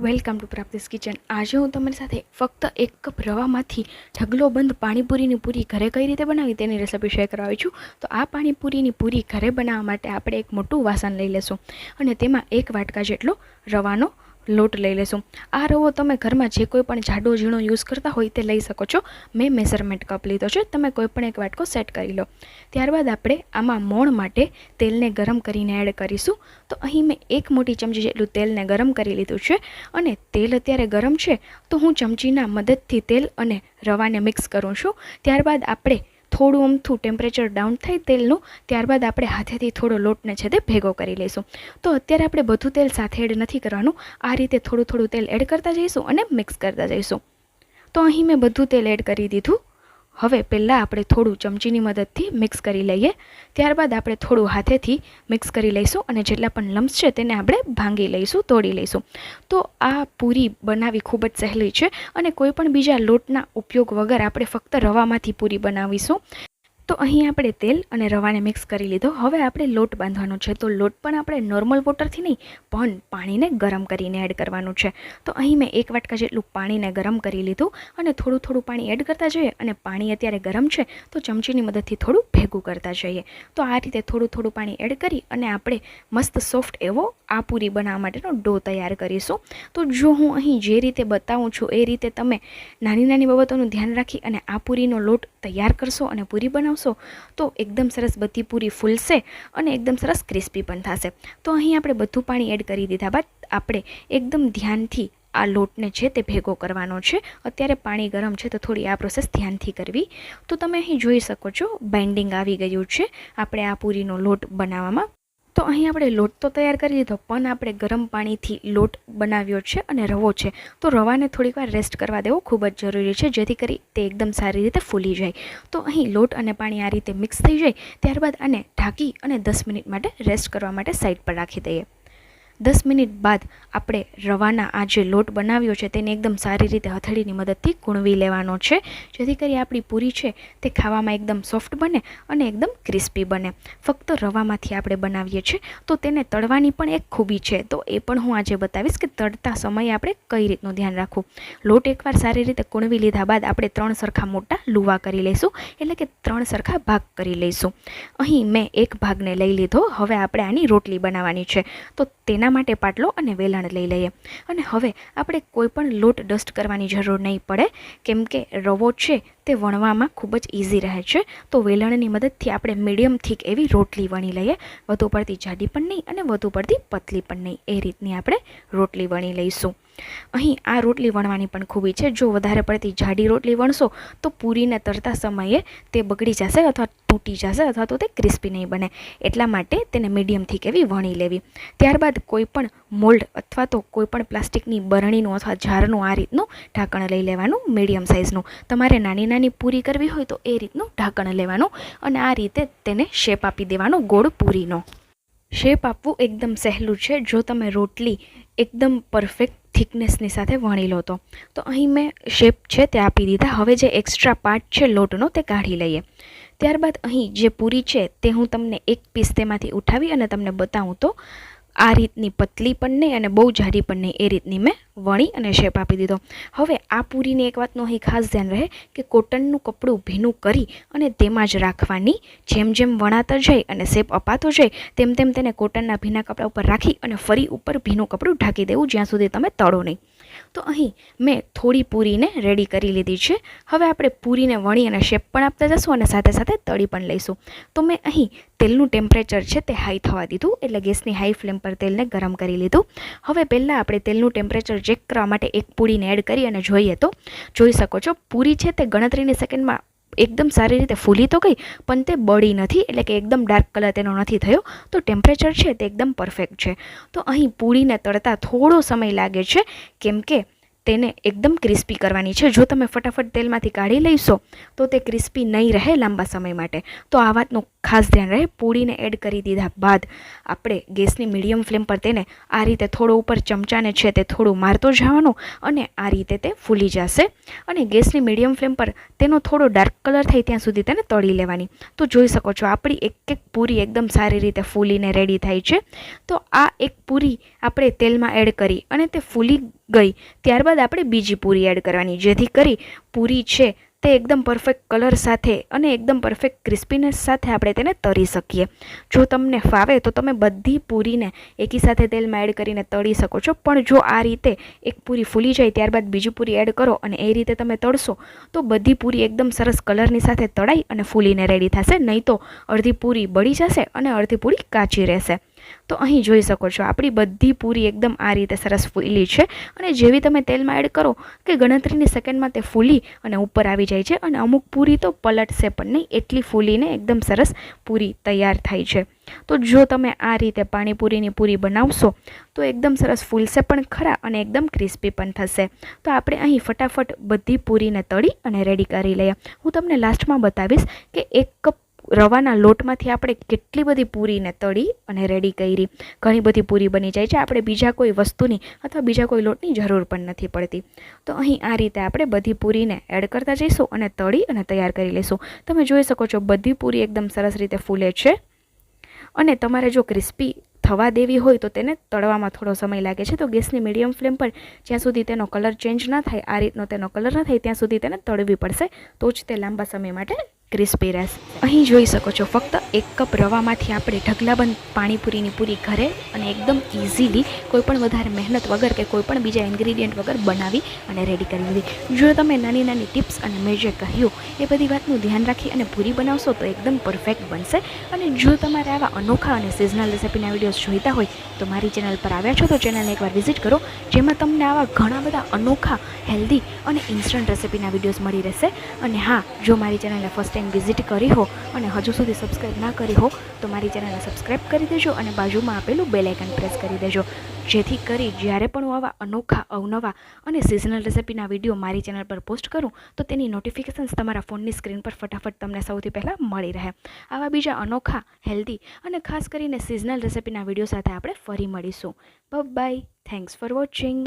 Welcome to પ્રાપ્તિસ kitchen. આજે હું તમારી સાથે ફક્ત એક કપ રવામાંથી ઢગલો બંધ પાણીપુરીની પૂરી ઘરે કઈ રીતે બનાવી તેની રેસિપી શેર કરાવી છું. તો આ પાણીપુરીની પૂરી ઘરે બનાવવા માટે આપણે એક મોટું વાસણ લઈ લેશું. અને તેમાં એક વાટકા જેટલો રવાનો લોટ લઈ લેશું. આ રવો તમે ઘરમાં જે કોઈ પણ જાડો ઝીણો યુઝ કરતા હોય તે લઈ શકો છો. મેં મેઝરમેન્ટ કપ લીધો છે. તમે કોઈ પણ એક વાટકો સેટ કરી લો. ત્યારબાદ આપણે આમાં મોણ માટે તેલને ગરમ કરીને એડ કરીશું. તો અહીં મેં એક મોટી ચમચી જેટલું તેલને ગરમ કરી લીધું છે. અને તેલ અત્યારે ગરમ છે, તો હું ચમચીના મદદથી તેલ અને રવાને મિક્સ કરું છું. ત્યારબાદ આપણે થોડું અમથું ટેમ્પરેચર ડાઉન થાય તેલનું, ત્યારબાદ આપણે હાથેથી થોડો લોટને છે તે ભેગો કરી લઈશું. તો અત્યારે આપણે બધું તેલ સાથે એડ નથી કરવાનું. આ રીતે થોડું થોડું તેલ એડ કરતા જઈશું અને મિક્સ કરતા જઈશું. તો અહીં મેં બધું તેલ એડ કરી દીધું. હવે પહેલાં આપણે થોડું ચમચીની મદદથી મિક્સ કરી લઈએ. ત્યારબાદ આપણે થોડું હાથેથી મિક્સ કરી લઈશું અને જેટલા પણ લમ્સ છે તેને આપણે ભાંગી લઈશું, તોડી લઈશું. તો આ પૂરી બનાવવી ખૂબ જ સહેલી છે અને કોઈ પણ બીજા લોટના ઉપયોગ વગર આપણે ફક્ત રવામાંથી પૂરી બનાવીશું. તો અહીં આપણે તેલ અને રવાને મિક્સ કરી લીધો. હવે આપણે લોટ બાંધવાનો છે. તો લોટ પણ આપણે નોર્મલ વોટરથી નહીં, પણ પાણીને ગરમ કરીને એડ કરવાનું છે. તો અહીં મેં એક વાટકા જેટલું પાણીને ગરમ કરી લીધું અને થોડું થોડું પાણી એડ કરતા જઈએ અને પાણી અત્યારે ગરમ છે, તો ચમચીની મદદથી થોડું ભેગું કરતા જઈએ. તો આ રીતે થોડું થોડું પાણી એડ કરી અને આપણે મસ્ત સોફ્ટ એવો આ પૂરી બનાવવા માટેનો ડો તૈયાર કરીશું. તો જો હું અહીં જે રીતે બતાવું છું, એ રીતે તમે નાની નાની બાબતોનું ધ્યાન રાખી અને આ પૂરીનો લોટ તૈયાર કરશો અને પૂરી બનાવશો તો એકદમ સરસ બધી પૂરી ફૂલશે અને એકદમ સરસ ક્રિસ્પી પણ થશે. તો અહીં આપણે બધું પાણી એડ કરી દીધા બાદ આપણે એકદમ ધ્યાનથી આ લોટને છે તે ભેગો કરવાનો છે. અત્યારે પાણી ગરમ છે તો થોડી આ પ્રોસેસ ધ્યાનથી કરવી. તો તમે અહીં જોઈ શકો છો બાઇન્ડિંગ આવી ગયું છે. આપણે આ પૂરીનો લોટ બનાવવામાં તો અહીં આપણે લોટ તો તૈયાર કરી લીધો, પણ આપણે ગરમ પાણીથી લોટ બનાવ્યો છે અને રવો છે. તો રવાને થોડીક વાર રેસ્ટ કરવા દેવો ખૂબ જ જરૂરી છે, જેથી કરી તે એકદમ સારી રીતે ફૂલી જાય. તો અહીં લોટ અને પાણી આ રીતે મિક્સ થઈ જાય, ત્યારબાદ આને ઢાંકી અને દસ મિનિટ માટે રેસ્ટ કરવા માટે સાઈડ પર રાખી દઈએ. દસ મિનિટ બાદ આપણે રવાના આ જે લોટ બનાવ્યો છે તેને એકદમ સારી રીતે હથેળીની મદદથી કૂણવી લેવાનો છે. જેથી કરી આપણી પૂરી છે તે ખાવામાં એકદમ સોફ્ટ બને અને એકદમ ક્રિસ્પી બને. ફક્ત રવામાંથી આપણે બનાવીએ છીએ તો તેને તળવાની પણ એક ખૂબી છે. તો એ પણ હું આજે બતાવીશ કે તળતા સમયે આપણે કઈ રીતનું ધ્યાન રાખવું. લોટ એકવાર સારી રીતે કૂણવી લીધા બાદ આપણે ત્રણ સરખા મોટા લુવા કરી લઈશું. એટલે કે ત્રણ સરખા ભાગ કરી લઈશું. અહીં મેં એક ભાગને લઈ લીધો. હવે આપણે આની રોટલી બનાવવાની છે. તો તેના માટે પાટલો અને વેલણ લઈ લઈએ. અને હવે આપણે કોઈ પણ લોટ ડસ્ટ કરવાની જરૂર નહીં પડે. કેમ કે રવો છે તે વણવામાં ખૂબ જ ઇઝી રહે છે. તો વેલણની મદદથી આપણે મીડિયમ થીક એવી રોટલી વણી લઈએ. વધુ પડતી જાડી પણ નહીં અને વધુ પડતી પતલી પણ નહીં. એ રીતની આપણે રોટલી વણી લઈશું. અહીં આ રોટલી વણવાની પણ ખૂબી છે. જો વધારે પડતી જાડી રોટલી વણશો, તો પૂરીને તરતા સમયે તે બગડી જશે અથવા તૂટી જશે અથવા તો તે ક્રિસ્પી નહીં બને. એટલા માટે તેને મીડિયમથી કેવી વણી લેવી. ત્યારબાદ કોઈપણ મોલ્ડ અથવા તો કોઈપણ પ્લાસ્ટિકની બરણીનું અથવા જારનું આ રીતનું ઢાંકણ લઈ લેવાનું મીડિયમ સાઇઝનું તમારે નાની નાની પૂરી કરવી હોય તો એ રીતનું ઢાંકણ લેવાનું અને આ રીતે તેને શેપ આપી દેવાનો ગોળ પૂરીનો. શેપ આપવું એકદમ સહેલું છે. જો તમે રોટલી એકદમ પરફેક્ટ થિકનેસની સાથે વણી લો તો અહીં મેં શેપ છે તે આપી દીધા. હવે જે એક્સ્ટ્રા પાર્ટ છે લોટનો તે કાઢી લઈએ. ત્યારબાદ અહીં જે પૂરી છે તે હું તમને એક પીસ તેમાંથી ઉઠાવી અને તમને બતાવું તો આ રીતની પતલી પણ નહીં અને બહુ જાડી પણ નહીં. એ રીતની મેં વણી અને શેપ આપી દીધો. હવે આ પૂરીની એક વાતનું અહીં ખાસ ધ્યાન રહે કે કોટનનું કપડું ભીનું કરી અને તેમાં જ રાખવાની જેમ જેમ વણાતા જાય અને શેપ અપાતો જાય, તેમ તેમ તેને કોટનના ભીના કપડા ઉપર રાખી અને ફરી ઉપર ભીનું કપડું ઢાંકી દેવું જ્યાં સુધી તમે તળો નહીં. તો અહીં મેં થોડી પૂરીને રેડી કરી લીધી છે. હવે આપણે પૂરીને વણી અને શેપ પણ આપતા જશું અને સાથે સાથે તળી પણ લઈશું. તો મેં અહીં તેલનું ટેમ્પરેચર છે તે હાઈ થવા દીધું, એટલે ગેસની હાઈ ફ્લેમ પર તેલને ગરમ કરી લીધું. હવે પહેલાં આપણે તેલનું ટેમ્પરેચર ચેક કરવા માટે એક પૂરીને એડ કરી અને જોઈએ તો. જોઈ શકો છો, પૂરી છે તે ગણતરીની સેકન્ડમાં એકદમ સારી રીતે ફૂલી તો ગઈ, પણ તે બળી નથી, એટલે કે એકદમ ડાર્ક કલર તેનો નથી થયો. તો ટેમ્પરેચર છે તે એકદમ પરફેક્ટ છે. તો અહીં પૂરીને તળતા થોડો સમય લાગે છે, કેમ કે તેને એકદમ ક્રિસ્પી કરવાની છે. જો તમે ફટાફટ તેલમાંથી કાઢી લઈશો, તો તે ક્રિસ્પી નહીં રહે લાંબા સમય માટે. તો આ વાતનું ખાસ ધ્યાન રહે, પૂરીને એડ કરી દીધા બાદ આપણે ગેસની મીડિયમ ફ્લેમ પર તેને આ રીતે થોડો ઉપર ચમચાને છે તે થોડું મારતો જવાનું અને આ રીતે તે ફૂલી જશે. અને ગેસની મીડિયમ ફ્લેમ પર તેનો થોડો ડાર્ક કલર થાય ત્યાં સુધી તેને તળી લેવાની. તો જોઈ શકો છો, આપણી એક એક પૂરી એકદમ સારી રીતે ફૂલીને રેડી થાય છે. તો આ એક પૂરી આપણે તેલમાં એડ કરી અને તે ફૂલી ગઈ. ત્યારબાદ આપણે બીજી પૂરી એડ કરવાની, જેથી કરી પૂરી છે તે એકદમ પરફેક્ટ કલર સાથે અને એકદમ પરફેક્ટ ક્રિસ્પીનેસ સાથે આપણે તેને તળી શકીએ. જો તમને ફાવે તો તમે બધી પૂરીને એકી સાથે તેલમાં એડ કરીને તળી શકો છો. પણ જો આ રીતે એક પૂરી ફૂલી જાય ત્યારબાદ બીજી પૂરી એડ કરો અને એ રીતે તમે તળશો, તો બધી પૂરી એકદમ સરસ કલરની સાથે તળાઈ અને ફૂલીને રેડી થશે. નહીં તો અડધી પૂરી બળી જશે અને અડધી પૂરી કાચી રહેશે. તો અહીં જોઈ શકો છો, આપણી બધી પૂરી એકદમ આ રીતે સરસ ફૂલી છે અને જેવી તમે તેલમાં એડ કરો કે ગણતરીની સેકન્ડમાં તે ફૂલી અને ઉપર આવી જાય છે અને અમુક પૂરી તો પલટશે પણ નહીં, એટલી ફૂલીને એકદમ સરસ પૂરી તૈયાર થાય છે. તો જો તમે આ રીતે પાણીપુરીની પૂરી બનાવશો તો એકદમ સરસ ફૂલશે પણ ખરા અને એકદમ ક્રિસ્પી પણ થશે. તો આપણે અહીં ફટાફટ બધી પૂરીને તળી અને રેડી કરી લઈએ. હું તમને લાસ્ટમાં બતાવીશ કે એક કપ રવાના લોટમાંથી આપણે કેટલી બધી પૂરીને તળી અને રેડી કરી. ઘણી બધી પૂરી બની જાય છે, આપણે બીજા કોઈ વસ્તુની અથવા બીજા કોઈ લોટની જરૂર પણ નથી પડતી. તો અહીં આ રીતે આપણે બધી પૂરીને એડ કરતા જઈશું અને તળી અને તૈયાર કરી લઈશું. તમે જોઈ શકો છો, બધી પૂરી એકદમ સરસ રીતે ફૂલે છે. અને તમારે જો ક્રિસ્પી થવા દેવી હોય તો તેને તળવામાં થોડો સમય લાગે છે. તો ગેસની મીડિયમ ફ્લેમ પર જ્યાં સુધી તેનો કલર ચેન્જ ના થાય, આ રીતનો તેનો કલર ન થાય, ત્યાં સુધી તેને તળવી પડશે. તો જ તે લાંબા સમય માટે ક્રિસ્પી રહેશે. અહીં જોઈ શકો છો, ફક્ત એક કપ રવામાંથી આપણે ઢગલાબંધ પાણીપુરીની પૂરી ઘરે અને એકદમ ઇઝીલી કોઈપણ વધારે મહેનત વગર કે કોઈપણ બીજા ઇન્ગ્રીડિયન્ટ વગર બનાવી અને રેડી કરી લીધી. જો તમે નાની નાની ટિપ્સ અને મેં જે કહ્યું, એ બધી વાતનું ધ્યાન રાખી અને પૂરી બનાવશો તો એકદમ પરફેક્ટ બનશે. અને જો તમારે આવા અનોખા અને સિઝનલ રેસિપીના વિડીયોઝ જોઈતા હોય, તો મારી ચેનલ પર આવ્યા છો તો ચેનલને એકવાર વિઝિટ કરો, જેમાં તમને આવા ઘણા બધા અનોખા હેલ્ધી અને ઇન્સ્ટન્ટ રેસિપીના વિડીયોઝ મળી રહેશે. અને હા, જો મારી ચેનલને ફર્સ્ટ ટાઈમ વિઝિટ કરી હો અને હજુ સુધી સબસ્ક્રાઈબ ના કરી હો, તો મારી ચેનલને સબસ્ક્રાઈબ કરી દેજો અને બાજુમાં આપેલું બેલ પ્રેસ કરી દેજો. જેથી કરી જ્યારે પણ હું આવા અનોખા, અવનવા અને સિઝનલ રેસિપીના વીડિયો મારી ચેનલ પર પોસ્ટ કરું, તો તેની નોટિફિકેશન્સ તમારા ફોનની સ્ક્રીન પર ફટાફટ તમને સૌથી પહેલાં મળી રહે. આવા બીજા અનોખા હેલ્ધી અને ખાસ કરીને સિઝનલ રેસિપીના વીડિયો સાથે આપણે ફરી મળીશું. By thanks for watching